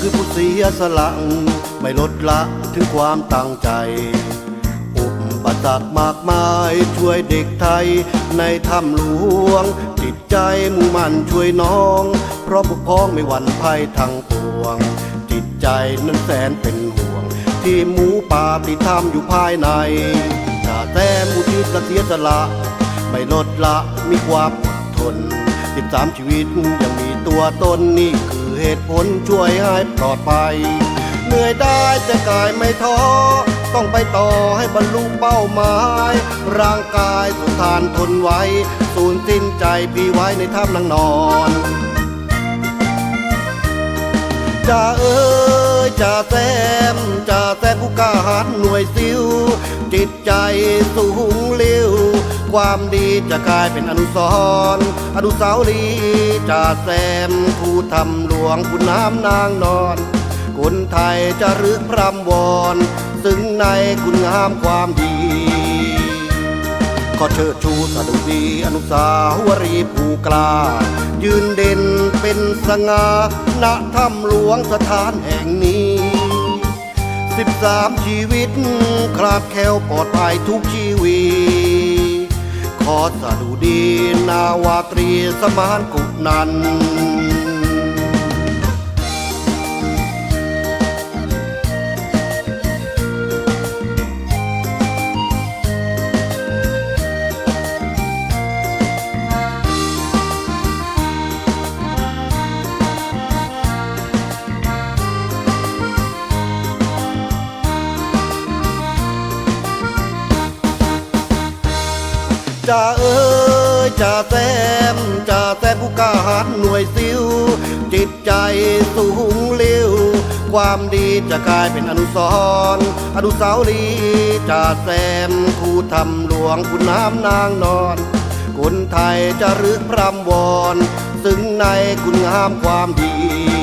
คือผู้เสียสละไม่ลดละถึงความตั้งใจอุปสรรคมากมายช่วยเด็กไทยในถ้ำหลวง จิตใจมุ่งมั่นช่วยน้อง เพราะพวกพ้องไม่หวั่นภัยทางปวง จิตใจนั้นแสนเป็นห่วง ที่หมูป่าติดถ้ำอยู่ภายในจ่าแต้มอุทิศและเสียสละ ไม่ลดละมีความอดทน13ชีวิตยังมีตัวตนนี่คือ เหตุผลช่วยให้ปลอดภัยเหนื่อยได้แต่กายไม่ท้อ ต้องไปต่อให้บรรลุเป้าหมาย ร่างกายสุดทานทนไว้ สูญสิ้นใจพี่ไว้ในถ้ำนางนอนจ่าเอ้ยจ่าแซมจ่าแซมผู้กล้าหาญหน่วยซิลจิตใจสูงเลี้ย ความดีจะกลายเป็นอนุสรณ์อนุสาวรีย์จ่าแซมผู้ทำหลวงผู้น้ำนางนอน คนไทยจะรึกพรำวอนซึ่งในคุณงามความดีขอเชิดชูสดุดีอนุสาวรีย์ผู้กล้า ยืนเด่นเป็นสง่าณถ้ำหลวงสถานแห่งนี้สิบสามชีวิต คลาดแคลวปลอดภัยทุกชีวีข อสดุดีนาวาตรีสมานกุนัน จ่าเอ้ยจ่าแซมจ่าแซมผู้กล้าหาญหน่วยซิลจิตใจสูงเลี้ยวความดีจะกลายเป็นอนุสรณ์อนุสาวรีย์จ่าแซมผู้ทำหลวงผู้น้ำนางนอนคนไทยจะรึกพรำวอน ซึ่งในคุณงามความดี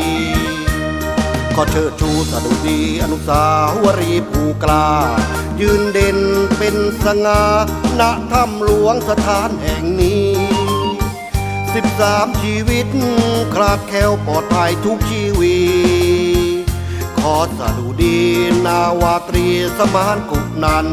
ขอเชิดชูสดุดีอนุสาวรีย์ผู้กลา ยืนเด่นเป็นสง่าณถ้ำหลวงสถานแห่งนี้สิบสามชีวิตคลาดแคล้วปลอดภัยทุกชีวีขอสดุดีนาวาตรีสมานกุนัน